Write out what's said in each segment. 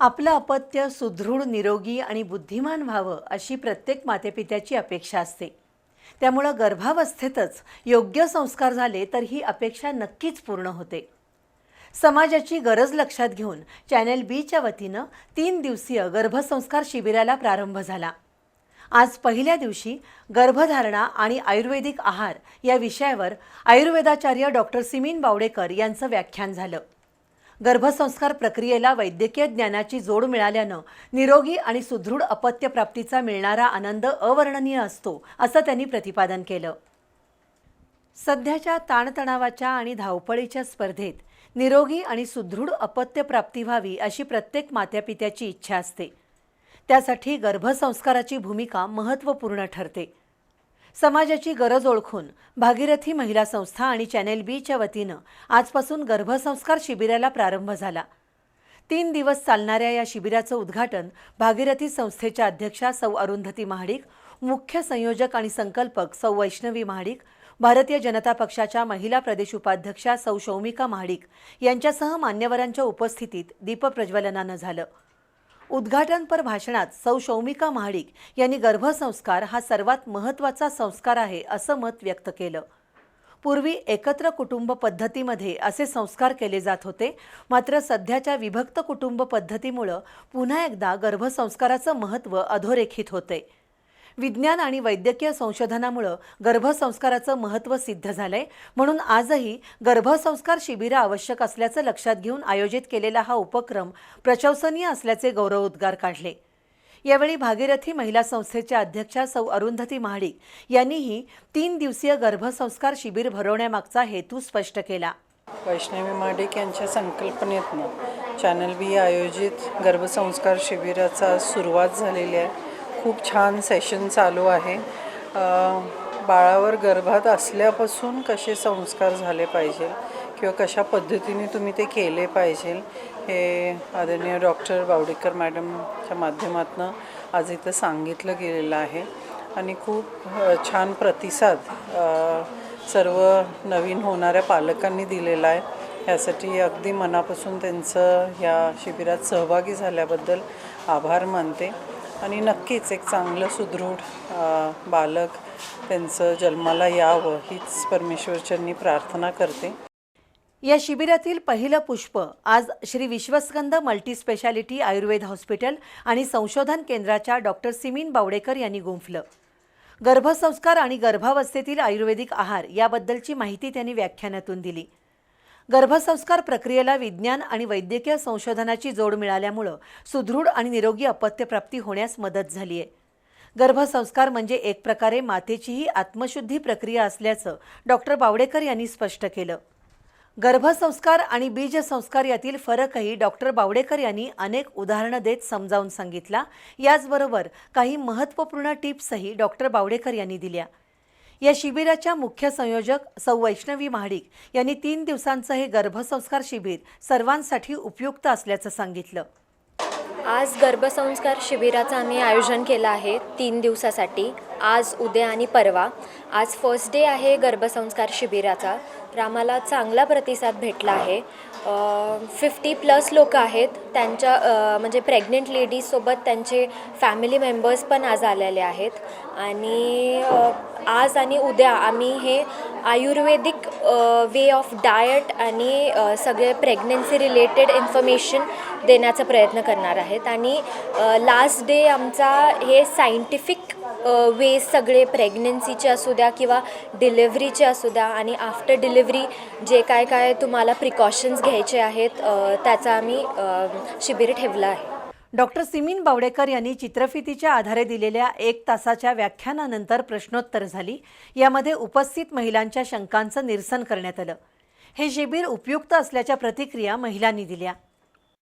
आपलं अपत्य सुदृढ निरोगी आणि बुद्धिमान व्हावं अशी प्रत्येक मातेपित्याची अपेक्षा असते. त्यामुळं गर्भावस्थेतच योग्य संस्कार झाले तर ही अपेक्षा नक्कीच पूर्ण होते. समाजाची गरज लक्षात घेऊन चॅनेल बीच्या वतीनं तीन दिवसीय गर्भसंस्कार शिबिराला प्रारंभ झाला. आज पहिल्या दिवशी गर्भधारणा आणि आयुर्वेदिक आहार या विषयावर आयुर्वेदाचार्य डॉक्टर सिमीन बावडेकर यांचं व्याख्यान झालं. गर्भसंस्कार प्रक्रियेला वैद्यकीय ज्ञानाची जोड मिळाल्यानं निरोगी आणि सुदृढ अपत्य प्राप्तीचा मिळणारा आनंद अवर्णनीय असतो असं त्यांनी प्रतिपादन केलं. सध्याच्या ताणतणावाच्या आणि धावपळीच्या स्पर्धेत निरोगी आणि सुदृढ अपत्य प्राप्ती व्हावी अशी प्रत्येक मात्यापित्याची इच्छा असते. त्यासाठी गर्भसंस्काराची भूमिका महत्त्वपूर्ण ठरते. समाजाची गरज ओळखून भागीरथी महिला संस्था आणि चॅनेल बीच्या वतीनं आजपासून गर्भसंस्कार शिबिराला प्रारंभ झाला. तीन दिवस चालणाऱ्या या शिबिराचं उद्घाटन भागीरथी संस्थेच्या अध्यक्षा सौ अरुंधती महाडिक मुख्य संयोजक आणि संकल्पक सौ वैष्णवी महाडिक भारतीय जनता पक्षाच्या महिला प्रदेश उपाध्यक्षा सौ शौमिका महाडिक यांच्यासह मान्यवरांच्या उपस्थितीत दीपप्रज्वलनानं झालं. उद्घाटनपर भाषणात सौ शौमिका महाडिक यांनी गर्भसंस्कार हा सर्वात महत्त्वाचा संस्कार आहे असं मत व्यक्त केलं. पूर्वी एकत्र कुटुंब पद्धतीमध्ये असे संस्कार केले जात होते मात्र सध्याच्या विभक्त कुटुंब पद्धतीमुळं पुन्हा एकदा गर्भसंस्काराचं महत्त्व अधोरेखित होते. विज्ञान आणि वैद्यकीय संशोधनामुळं गर्भसंस्काराचं महत्त्व सिद्ध झालंय. म्हणून आजही गर्भसंस्कार शिबिरं आवश्यक असल्याचं लक्षात घेऊन आयोजित केलेला हा उपक्रम प्रशंसनीय असल्याचे गौरवोद्गार काढले. यावेळी भागीरथी महिला संस्थेच्या अध्यक्षा सौ अरुंधती महाडिक यांनीही तीन दिवसीय गर्भसंस्कार शिबिर भरवण्यामागचा हेतू स्पष्ट केला. वैष्णवी महाडिक यांच्या संकल्पनेतनं चॅनल बी आयोजित गर्भसंस्कार शिबिराचा सुरुवात झालेली आहे. खूप छान सेशन चालू आहे. बाळावर गर्भात असल्यापासून कसे संस्कार झाले पाहिजे किंवा कशा पद्धतीने तुम्ही ते केले पाहिजे हे आदरणीय डॉक्टर बावडेकर मॅडमच्या माध्यमातून आज इथं सांगितलं गेलेलं आहे. आणि खूप छान प्रतिसाद सर्व नवीन होणाऱ्या पालकांनी दिलेला आहे. यासाठी अगदी मनापासून त्यांचं या शिबिरात सहभागी झाल्याबद्दल आभार मानते. आणि नक्कीच एक चांगलं सुदृढ बालक त्यांचं जन्माला यावं हीच परमेश्वरच्यांनी प्रार्थना करते. या शिबिरातील पहिलं पुष्प आज श्री विश्वस्कंद मल्टीस्पेशालिटी आयुर्वेद हॉस्पिटल आणि संशोधन केंद्राच्या डॉक्टर सिमीन बावडेकर यांनी गुंफलं. गर्भसंस्कार आणि गर्भावस्थेतील आयुर्वेदिक आहार याबद्दलची माहिती त्यांनी व्याख्यानातून दिली. गर्भसंस्कार प्रक्रियेला विज्ञान आणि वैद्यकीय संशोधनाची जोड मिळाल्यामुळं सुदृढ आणि निरोगी अपत्यप्राप्ती होण्यास मदत झाली आहे गर्भसंस्कार म्हणजे एक प्रकारे मातेचीही आत्मशुद्धी प्रक्रिया असल्याचं डॉक्टर बावडेकर यांनी स्पष्ट केलं. गर्भसंस्कार आणि बीजसंस्कार यातील फरकही डॉक्टर बावडेकर यांनी अनेक उदाहरणं देत समजावून सांगितला. याचबरोबर काही महत्त्वपूर्ण टिप्सही डॉक्टर बावडेकर यांनी दिल्या. या शिबिराच्या मुख्य संयोजक सौ वैष्णवी महाडिक यांनी तीन दिवसांचं हे गर्भसंस्कार शिबिर सर्वांसाठी उपयुक्त असल्याचं सांगितलं. आज गर्भसंस्कार शिबिराचं आम्ही आयोजन केलं आहे तीन दिवसासाठी. आज उद्या आणि परवा. आज फर्स्ट डे आहे गर्भसंस्कार शिबिराचा. तर आम्हाला चांगला प्रतिसाद भेटला आहे. फिफ्टी प्लस लोक आहेत. त्यांच्या म्हणजे प्रेग्नेंट लेडीजसोबत त्यांचे फॅमिली मेंबर्स पण आज आलेले आहेत. आणि आज आणि उद्या आम्ही हे आयुर्वेदिक वे ऑफ डायट आणि सगळे प्रेग्नन्सी रिलेटेड इन्फॉर्मेशन देण्याचा प्रयत्न करणार आहेत. आणि लास्ट डे आमचा हे सायंटिफिक वे सगळे प्रेग्नन्सीचे असू द्या किंवा डिलेवरीचे असू द्या आणि आफ्टर डिलिव्हरी जे काय काय तुम्हाला प्रिकॉशन्स घ्यायचे आहेत त्याचा आम्ही शिबिर ठेवलं आहे. डॉक्टर सिमीन बावडेकर यांनी चित्रफितीच्या आधारे दिलेल्या एक तासाच्या व्याख्यानानंतर प्रश्नोत्तर झाली. यामध्ये उपस्थित महिलांच्या शंकांचं निरसन करण्यात आलं. हे शिबिर उपयुक्त असल्याच्या प्रतिक्रिया महिलांनी दिल्या.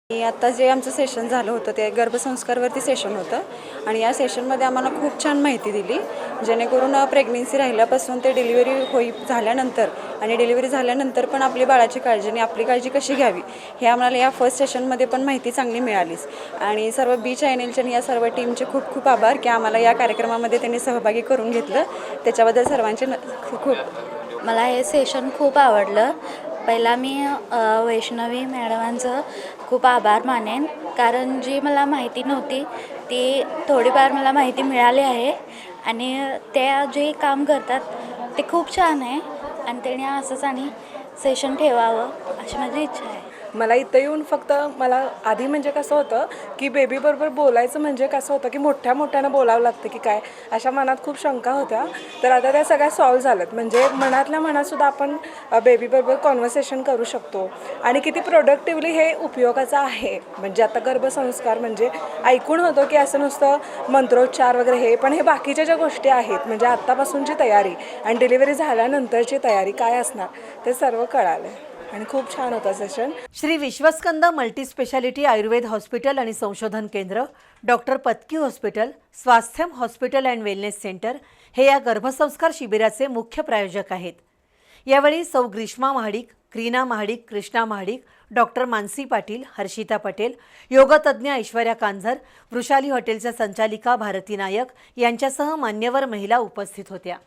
आणि आता जे आमचं सेशन झालं होतं ते गर्भसंस्कारवरती सेशन होतं. आणि या सेशनमध्ये आम्हाला खूप छान माहिती दिली. जेणेकरून प्रेग्नेन्सी राहिल्यापासून ते डिलिव्हरी होई झाल्यानंतर आणि डिलिव्हरी झाल्यानंतर पण आपली बाळाची काळजी आणि आपली काळजी कशी घ्यावी हे आम्हाला या फर्स्ट सेशनमध्ये पण माहिती चांगली मिळालीच. आणि सर्व बी चॅनेलचे आणि या सर्व टीमचे खूप खूप आभार की आम्हाला या कार्यक्रमामध्ये त्यांनी सहभागी करून घेतलं. त्याच्याबद्दल सर्वांचे न खूप खूप मला हे सेशन खूप आवडलं. पहिला मी वैष्णवी मॅडमांचं खूप आभार मानेन. कारण जी मला माहिती नव्हती ती थोडीफार मला माहिती मिळाली आहे. आणि त्या जे काम करतात ते खूप छान आहे. आणि त्याने असंच आणि सेशन ठेवावं अशी माझी इच्छा आहे. मला इथं येऊन फक्त मला आधी म्हणजे कसं होतं की बेबीबरोबर बोलायचं म्हणजे कसं होतं की मोठ्या मोठ्यानं बोलावं लागतं की काय अशा मनात खूप शंका होत्या. तर आता त्या सगळ्या सॉल्व्ह झाल्यात. म्हणजे मनातल्या मनातसुद्धा आपण बेबीबरोबर कॉन्व्हर्सेशन करू शकतो. आणि किती प्रोडक्टिवली हे उपयोगाचं आहे. म्हणजे आता गर्भसंस्कार म्हणजे ऐकून होतो की असं नुसतं मंत्रोच्चार वगैरे हे पण हे बाकीच्या ज्या गोष्टी आहेत म्हणजे आत्तापासूनची तयारी आणि डिलिव्हरी झाल्यानंतरची तयारी काय असणार ते सर्व कळालं आणि खूप छान होता session Shri Vishwaskand multispeciality Ayurved hospital आणि संशोधन केंद्र doctor Patki hospital Swasthyam hospital and wellness centre हे या गर्भसंस्कार शिबिराचे मुख्य प्रायोजक आहेत. यावेळी सौ ग्रीष्मा महाडिक क्रीना महाडिक कृष्णा महाडिक डॉक्टर मानसी पाटील हर्षिता पटेल योगतज्ञ ऐश्वर्या कांझर वृषाली हॉटेलच्या संचालिका भारती नायक यांच्यासह मान्यवर महिला उपस्थित होत्या.